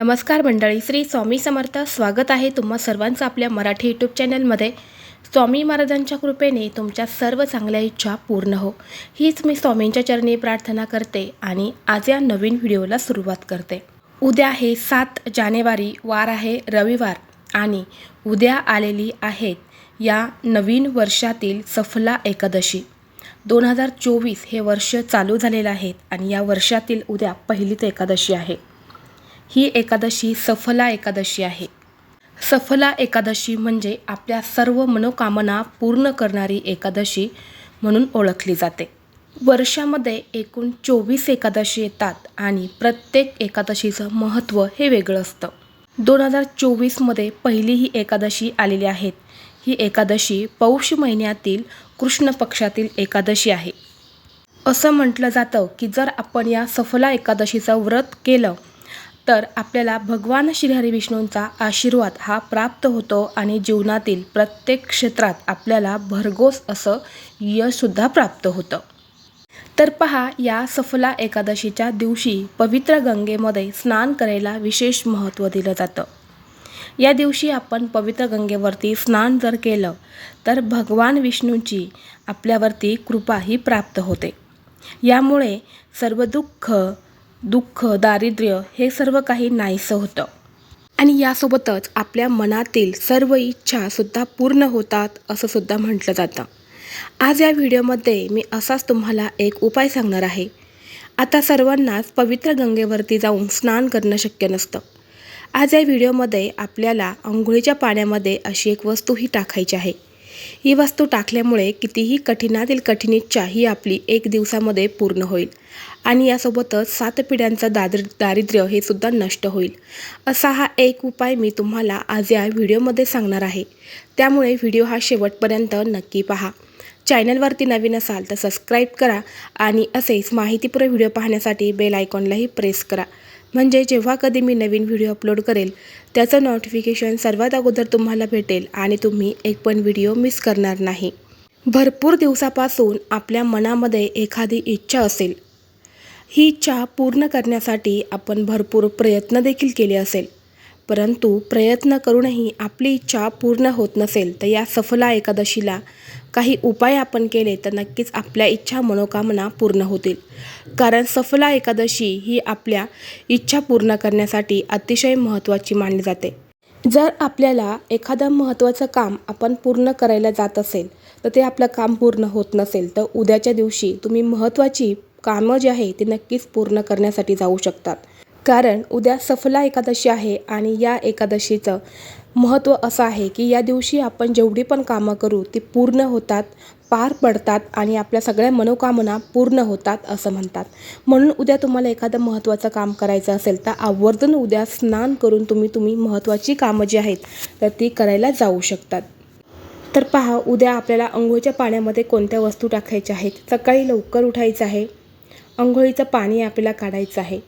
नमस्कार मंडळी श्री स्वामी समर्थ स्वागत आहे तुम्हा सर्वांचं आपल्या मराठी यूट्यूब चॅनलमध्ये स्वामी महाराजांच्या कृपेने तुमच्या सर्व चांगल्या इच्छा पूर्ण हो. हीच मी स्वामींच्या चरणी प्रार्थना करते आणि आज या नवीन व्हिडिओला सुरुवात करते. उद्या आहे सात जानेवारी वार आहे रविवार आणि उद्या आलेली आहेत या नवीन वर्षातील सफला एकादशी. दोन हजार चोवीस हे वर्ष चालू झालेलं आहे आणि या वर्षातील उद्या पहिलीच एकादशी आहे. ही एकादशी सफला एकादशी आहे. सफला एकादशी म्हणजे आपल्या सर्व मनोकामना पूर्ण करणारी एकादशी म्हणून ओळखली जाते. वर्षामध्ये एकूण चोवीस एकादशी येतात आणि प्रत्येक एकादशीचं महत्त्व हे वेगळं असतं. दोन हजार चोवीसमध्ये पहिली ही एकादशी आलेली आहेत ही एकादशी पौष महिन्यातील कृष्ण पक्षातील एकादशी आहे. असं म्हटलं जातं की जर आपण या सफला एकादशीचं व्रत केलं तर आपल्याला भगवान श्रीहरी विष्णूंचा आशीर्वाद हा प्राप्त होतो आणि जीवनातील प्रत्येक क्षेत्रात आपल्याला भरघोस असं यशसुद्धा प्राप्त होतं. तर पहा या सफला एकादशीच्या दिवशी पवित्र गंगेमध्ये स्नान करायला विशेष महत्त्व दिलं जातं. या दिवशी आपण पवित्र गंगेवरती स्नान जर केलं तर भगवान विष्णूंची आपल्यावरती कृपा ही प्राप्त होते. यामुळे सर्व दुःख दुःख दारिद्र्य हे सर्व काही नाहीसं होतं. आणि यासोबतच आपल्या मनातील सर्व इच्छासुद्धा पूर्ण होतात असं सुद्धा म्हटलं जातं. आज या व्हिडिओमध्ये मी असाच तुम्हाला एक उपाय सांगणार आहे. आता सर्वांनाच पवित्र गंगेवरती जाऊन स्नान करणं शक्य नसतं. आज या व्हिडिओमध्ये आपल्याला आंघोळीच्या पाण्यामध्ये अशी एक वस्तू ही टाकायची आहे. ही वस्तू टाकल्यामुळे कितीही कठीणातील कठीण इच्छा ही आपली एक दिवसामध्ये पूर्ण होईल. आणि यासोबतच सात पिढ्यांचं दादर दारिद्र्य हे सुद्धा नष्ट होईल. असा हा एक उपाय मी तुम्हाला आज या व्हिडिओमध्ये सांगणार आहे. त्यामुळे व्हिडिओ हा शेवटपर्यंत नक्की पहा. चॅनलवरती नवीन असाल तर सबस्क्राईब करा आणि असेच माहितीपूर्ण व्हिडिओ पाहण्यासाठी बेल आयकॉनलाही प्रेस करा. म्हणजे जेव्हा कधी मी नवीन व्हिडिओ अपलोड करेल त्याचं नोटिफिकेशन सर्वात अगोदर तुम्हाला भेटेल आणि तुम्ही एक पण व्हिडिओ मिस करणार नाही. भरपूर दिवसापासून आपल्या मनामध्ये एखादी इच्छा असेल. ही इच्छा पूर्ण करण्यासाठी आपण भरपूर प्रयत्न देखील केले असेल. परंतु प्रयत्न करूनही आपली इच्छा पूर्ण होत नसेल तर या सफला एकादशीला काही उपाय आपण केले तर नक्कीच आपल्या इच्छा मनोकामना पूर्ण होतील. कारण सफला एकादशी ही आपल्या इच्छा पूर्ण करण्यासाठी अतिशय महत्त्वाची मानली जाते. जर आपल्याला एखादं महत्त्वाचं काम आपण पूर्ण करायला जात असेल तर ते आपलं काम पूर्ण होत नसेल तर उद्याच्या दिवशी तुम्ही महत्त्वाची कामं जी आहे ती नक्कीच पूर्ण करण्यासाठी जाऊ शकतात. कारण उद्या सफला एकादशी आहे आणि या एकादशीचं महत्त्व असं आहे की या दिवशी आपण जेवढी पण कामं करू ती पूर्ण होतात पार पडतात आणि आपल्या सगळ्या मनोकामना पूर्ण होतात असं म्हणतात. म्हणून उद्या तुम्हाला एखादं महत्त्वाचं काम करायचं असेल तर आवर्जून उद्या स्नान करून तुम्ही तुम्ही महत्त्वाची कामं जी आहेत तर ती करायला जाऊ शकतात. तर पहा उद्या आपल्याला आंघोळीच्या पाण्यामध्ये कोणत्या वस्तू टाकायच्या आहेत? सकाळी लवकर उठायचं आहे. आंघोळीचं पाणी आपल्याला काढायचं आहे.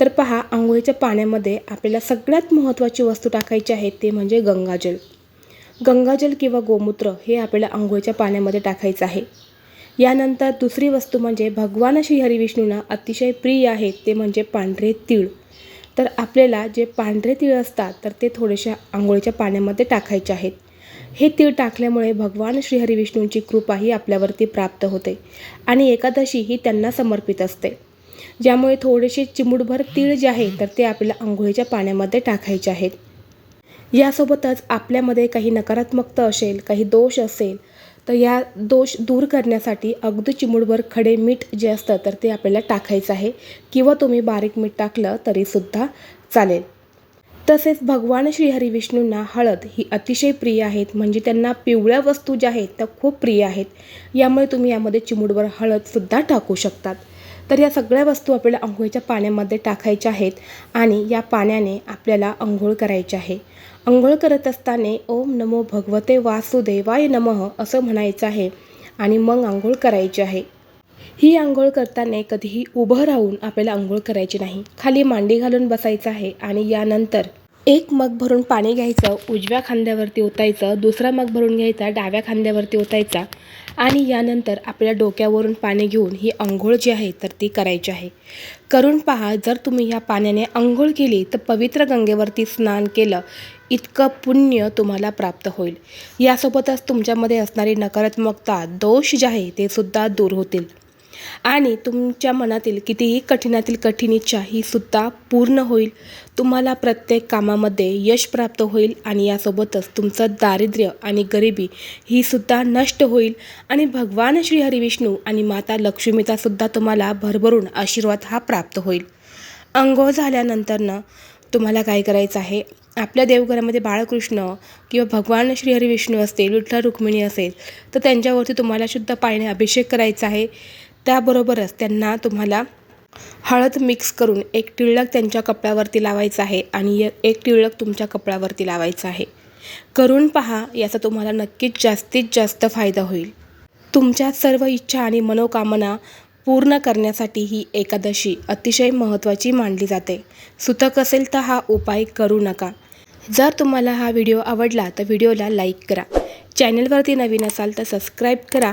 तर पहा आंघोळीच्या पाण्यामध्ये आपल्याला सगळ्यात महत्त्वाची वस्तू टाकायची आहे ते म्हणजे गंगाजल. गंगाजल किंवा गोमूत्र हे आपल्याला आंघोळीच्या पाण्यामध्ये टाकायचं आहे. यानंतर दुसरी वस्तू म्हणजे भगवान श्री हरिविष्णूंना अतिशय प्रिय आहे ते म्हणजे पांढरे तीळ. तर आपल्याला जे पांढरे तीळ असतात तर ते थोडेशा आंघोळीच्या पाण्यामध्ये टाकायचे आहेत. हे तीळ टाकल्यामुळे भगवान श्री हरिविष्णूंची कृपा ही आपल्यावरती प्राप्त होते आणि एकादशी ही त्यांना समर्पित असते. ज्यामुळे थोडेसे चिमूटभर तीळ जे आहे तर ते आपल्याला आंघोळीच्या पाण्यामध्ये टाकायचे आहेत. यासोबतच आपल्यामध्ये काही नकारात्मकता असेल काही दोष असेल तर या दोष दूर करण्यासाठी अगदी चिमूटभर खडे मीठ जे असतं तर ते आपल्याला टाकायचं आहे. किंवा तुम्ही बारीक मीठ टाकलं तरीसुद्धा चालेल. तसेच भगवान श्रीहरी विष्णूंना हळद ही अतिशय प्रिय आहेत. म्हणजे त्यांना पिवळ्या वस्तू ज्या आहेत त्या खूप प्रिय आहेत. यामुळे तुम्ही यामध्ये चिमूटभर हळदसुद्धा टाकू शकतात. तर या सगळ्या वस्तू आपल्याला आंघोळीच्या पाण्यामध्ये टाकायच्या आहेत आणि या पाण्याने आपल्याला आंघोळ करायची आहे. आंघोळ करत असताना ओम नमो भगवते वासुदेवाय नमः असं म्हणायचं आहे आणि मग आंघोळ करायची आहे. ही आंघोळ करताना कधीही उभं राहून आपल्याला आंघोळ करायची नाही. खाली मांडी घालून बसायचं आहे आणि यानंतर एक मग भरून पाणी घ्यायचं उजव्या खांद्यावरती ओतायचं दुसरा मग भरून घ्यायचा डाव्या खांद्यावरती ओतायचा. आणि यानंतर आपल्या डोक्यावरून पाणी घेऊन ही अंघोळ जी आहे तर ती करायची आहे. करून पहा जर तुम्ही या पाण्याने अंघोळ केली तर पवित्र गंगेवरती स्नान केलं इतकं पुण्य तुम्हाला प्राप्त होईल. यासोबतच तुमच्यामध्ये असणारी नकारात्मकता दोष जे आहे ते सुद्धा दूर होतील. आणि तुमच्या मनातील कितीही कठीणातील कठीण इच्छा ही सुद्धा पूर्ण होईल. तुम्हाला प्रत्येक कामामध्ये यश प्राप्त होईल आणि यासोबतच तुमचं दारिद्र्य आणि गरिबी ही सुद्धा नष्ट होईल. आणि भगवान श्री हरिविष्णू आणि माता लक्ष्मीचा सुद्धा तुम्हाला भरभरून आशीर्वाद हा प्राप्त होईल. अंघोळ झाल्यानंतरनं तुम्हाला काय करायचं आहे? आपल्या देवघरामध्ये बाळकृष्ण किंवा भगवान श्री विष्णू असतील विठ्ठल रुक्मिणी असेल तर त्यांच्यावरती तुम्हाला शुद्ध पाण्याने अभिषेक करायचा आहे. त्याबरोबरच त्यांना तुम्हाला हळद मिक्स करून एक टिळक त्यांच्या कपड्यावरती लावायचं आहे आणि एक टिळक तुमच्या कपड्यावरती लावायचं आहे. करून पहा याचा तुम्हाला नक्कीच जास्तीत जास्त फायदा होईल. तुमच्या सर्व इच्छा आणि मनोकामना पूर्ण करण्यासाठी ही एकादशी अतिशय महत्त्वाची मानली जाते. सुतक असेल तर हा उपाय करू नका. जर तुम्हाला हा व्हिडिओ आवडला तर व्हिडिओला लाईक करा. चॅनलवरती नवीन असाल तर सबस्क्राईब करा